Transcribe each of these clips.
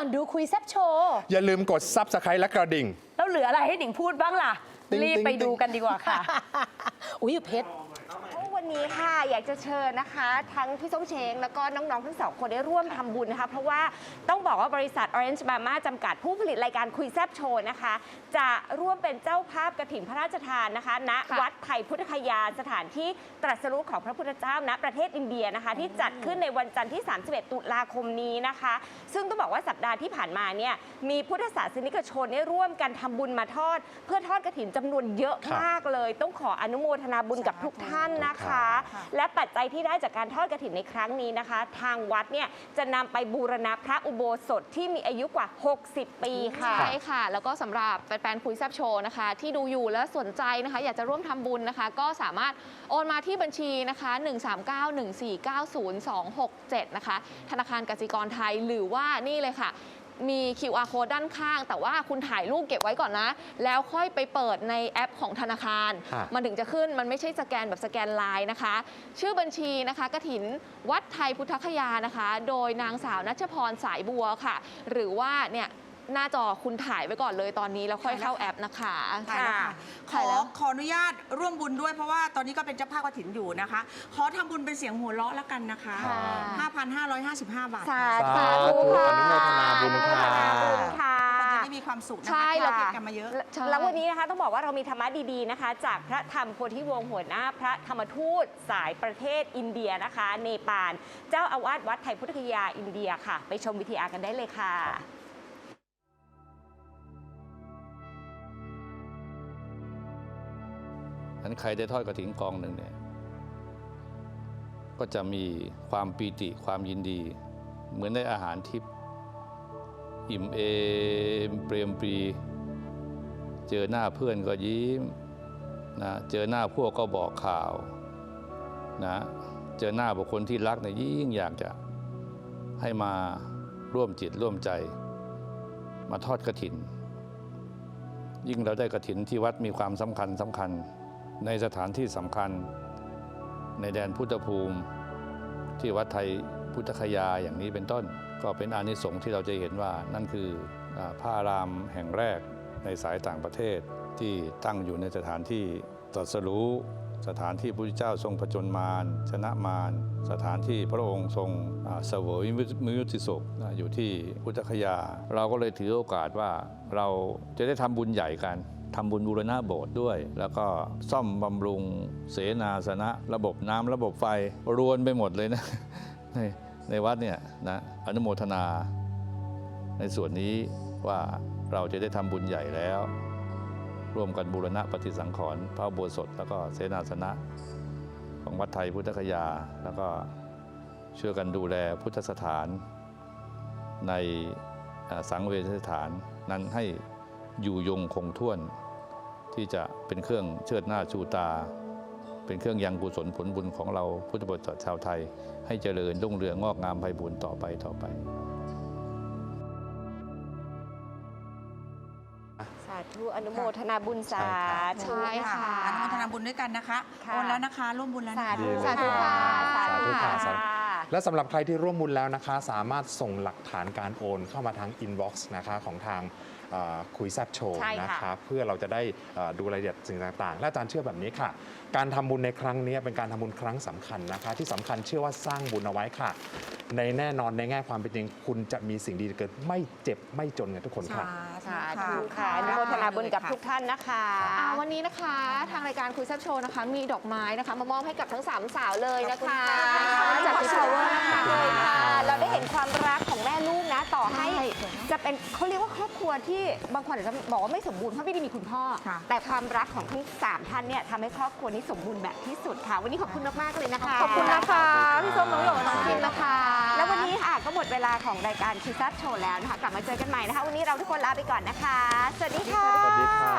อนดูคุยแซบโชว์อย่าลืมกด Subscribe และกระดิ่ง แล้วเหลืออะไรให้หนิงพูดบ้างล่ะ ติ๊งรีบติ๊งไปติ๊ง ดูกันดีกว่าค่ะ อุ้ยเพชร วันนี้ค่ะอยากจะเชิญนะคะ ทั้งพี่ส้มเชงแล้วก็น้องๆทั้งสองคนได้ร่วมทำบุญนะคะ เพราะว่าต้องบอกว่าบริษัท Orange Mama จำกัดผู้ผลิตรายการคุยแซบโชว์นะคะ จะร่วมเป็นเจ้าภาพกระถิ่นพระราชทานนะคะณค่ะ วัดไทยพุทธคยาสถานที่ตรัสรู้ของพระพุทธเจ้าณประเทศอินเดียนะคะ ที่จัดขึ้นในวันจันทร์ที่ 31 ตุลาคมนี้นะคะ ซึ่งต้องบอกว่าสัปดาห์ที่ผ่านมาเนี่ยมีพุทธศาสนิกชนได้ร่วมกันทำบุญมาทอด เพื่อทอดกระถิ่นจำนวนเยอะมากเลย ต้องขออนุโมทนาบุญกับทุกท่านนะคะและปัจจัยที่ได้จากการทอดกระถินในครั้งนี้นะคะ ทางวัดเนี่ยจะนำไปบูรณะพระอุโบสถที่มีอายุกว่า 60 ปีค่ะ ใช่ค่ะ แล้วก็สำหรับแฟนๆคุยแซบโชว์นะคะ ที่ดูอยู่แล้วสนใจนะคะ อยากจะร่วมทำบุญนะคะ ก็สามารถโอนมาที่บัญชีนะคะ 13914902267 นะคะ ธนาคารกสิกรไทยหรือว่านี่เลยค่ะ มี QR code ด้านข้าง แต่ว่าคุณถ่ายรูปเก็บไว้ก่อนนะ แล้วค่อยไปเปิดในแอปของธนาคาร ฮะ มันถึงจะขึ้นมันไม่ใช่สแกนแบบสแกนไลน์นะคะ ชื่อบัญชีนะคะกถินวัดไทยพุทธคยานะคะ โดยนางสาวนัชพรสายบัวค่ะ หรือว่าเนี่ย หน้าจอคุณถ่ายไว้ก่อนเลยตอนนี้แล้วค่อยเข้าแอปนะคะถ่ายแล้วค่ะขถ่ายอแล้วขออนุญาตร่วมบุญด้วยเพราะว่าตอนนี้ก็เป็นเจ้าภาพกฐินอยู่นะคะ ขอทำบุญเป็นเสียงหัวเราะแล้วกันนะคะค่ะ5,555 บาท สาค่ะธุค่ะอนุโมทนาบุญค่ะอนุโมทนาบุญค่ะคนจะได้มีความสุขนะคะใช่ที่เราค่ะเก็บกันมาเยอะใช่แล้ววันนี้นะคะต้องบอกว่าเรามีธรรมะดีๆนะคะ จากพระธรรมโพธิวงศ์หัวหน้า พระธรรมทูตสายประเทศอินเดียนะคะ เนปาล เจ้าอาวาสวัดไทยพุทธคยาอินเดียค่ะ ไปชมวิทยากันได้เลยค่ะ นั้นใครได้ทอดกระถิ่นกองหนึ่งเนี่ยก็จะมีความปีติความยินดี เหมือนได้อาหารทิพย์อิ่มเอมเปรียมปรี เจอหน้าเพื่อนก็ยิ้มนะเจอหน้าพวกก็บอกข่าวนะเจอหน้าบุคคลที่รักเนี่ยยิ่งอยากจะให้มาร่วมจิตร่วมใจ มาทอดกระถิน ยิ่งเราได้กระถินที่วัดมีความสำคัญสำคัญ ในสถานที่สำคัญ ในแดนพุทธภูมิ ที่วัดไทยพุทธคยาอย่างนี้เป็นต้น ก็เป็นอานิสงส์ที่เราจะเห็นว่านั่นคือพระอารามแห่งแรกในสายต่างประเทศที่ตั้งอยู่ในสถานที่ตรัสรู้สถานที่พระพุทธเจ้าทรงผจญมารชนะมารสถานที่พระองค์ทรงเสวยมิยุติสุขอยู่ที่พุทธคยา เราก็เลยถือโอกาสว่าเราจะได้ทำบุญใหญ่กัน ทำบุญบูรณะโบสถ์ด้วย แล้วก็ซ่อมบำรุงเสนาสนะ ระบบน้ำระบบไฟรวนไปหมดเลยนะในในวัดเนี่ยนะอนุโมทนา ในส่วนนี้ว่าเราจะได้ทำบุญใหญ่แล้ว ร่วมกันบูรณะปฏิสังขรณ์พระโบสถแล้วก็เสนาสนะ ของวัดไทยพุทธคยา แล้วก็ช่วยกันดูแลพุทธสถานในสังเวชสถานนั้นให้ อยู่ยงคงท่วน ที่จะเป็นเครื่องเชิดหน้าชูตา เป็นเครื่องยังกุศลผลบุญของเราพุทธบริษัทชาวไทย ให้เจริญรุ่งเรืองงอกงามไพบูรณ์ต่อไปต่อไปสาธุอนุโมทนาบุญสาธุ ใช่ค่ะอนุโมทนาบุญด้วยกันนะคะค่ะ โอนแล้วนะคะ ร่วมบุญแล้วสานะคะธุสาธุค่ะสาธุค่ะสาธุ และสำหรับใครที่ร่วมบุญแล้วนะคะ สามารถส่งหลักฐานการโอนเข้ามาทางอินบ็อกซ์นะคะของทางเอ่อ คุยแซบโชว์ใช่ค่ะนะคะเพื่อเราจะได้เอ่อดูรายละเอียดสิ่งต่างๆ และอาจารย์เชื่อแบบนี้ค่ะ การทำบุญในครั้งนี้เป็นการทำบุญครั้งสำคัญนะคะ ที่สำคัญเชื่อว่าสร้างบุญเอาไว้ค่ะ ในแน่นอนในแง่ความเป็นจริง คุณจะมีสิ่งดีเกิดไม่เจ็บไม่จนกันทุกคนค่ะ สาธุค่ะอนุโมทนาบุญกับทุกท่านนะคะ อ่าวันนี้นะคะทางรายการคุยแซบโชว์นะคะ มีดอกไม้นะคะ มามอบให้กับทั้งสามสาวเลยนะคะจากพี่ชาวเวอร์นะคะใช่เลยค่ะค่ะ เราได้เห็นความรักของแม่ลูกนะ ต่อให้ใช่จะเป็นเขาเรียกว่าครอบครัวที่บางคนอาจจะบอกว่าไม่สมบูรณ์เพราะไม่ได้มีคุณพ่อ ค่ะ แต่ความรักของทั้งสามท่านเนี่ยทำให้ครอบครัวนี้สมบูรณ์แบบที่สุดค่ะ วันนี้ขอบคุณมากๆเลยนะคะขอบคุณนะคะพี่ส้มน้องหยกน้องพิมนะคะ แล้ววันนี้ค่ะก็หมดเวลาของรายการคิซับโชว์แล้วนะคะ กลับมาเจอกันใหม่นะคะ วันนี้เราทุกคนลาไปก่อนนะคะ สวัสดีค่ะ สวัสดีค่ะ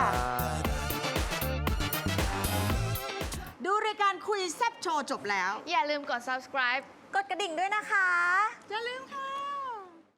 ดูรายการคุยแซบโชว์จบแล้ว อย่าลืมกด subscribe กดกระดิ่งด้วยนะคะ อย่าลืมค่ะ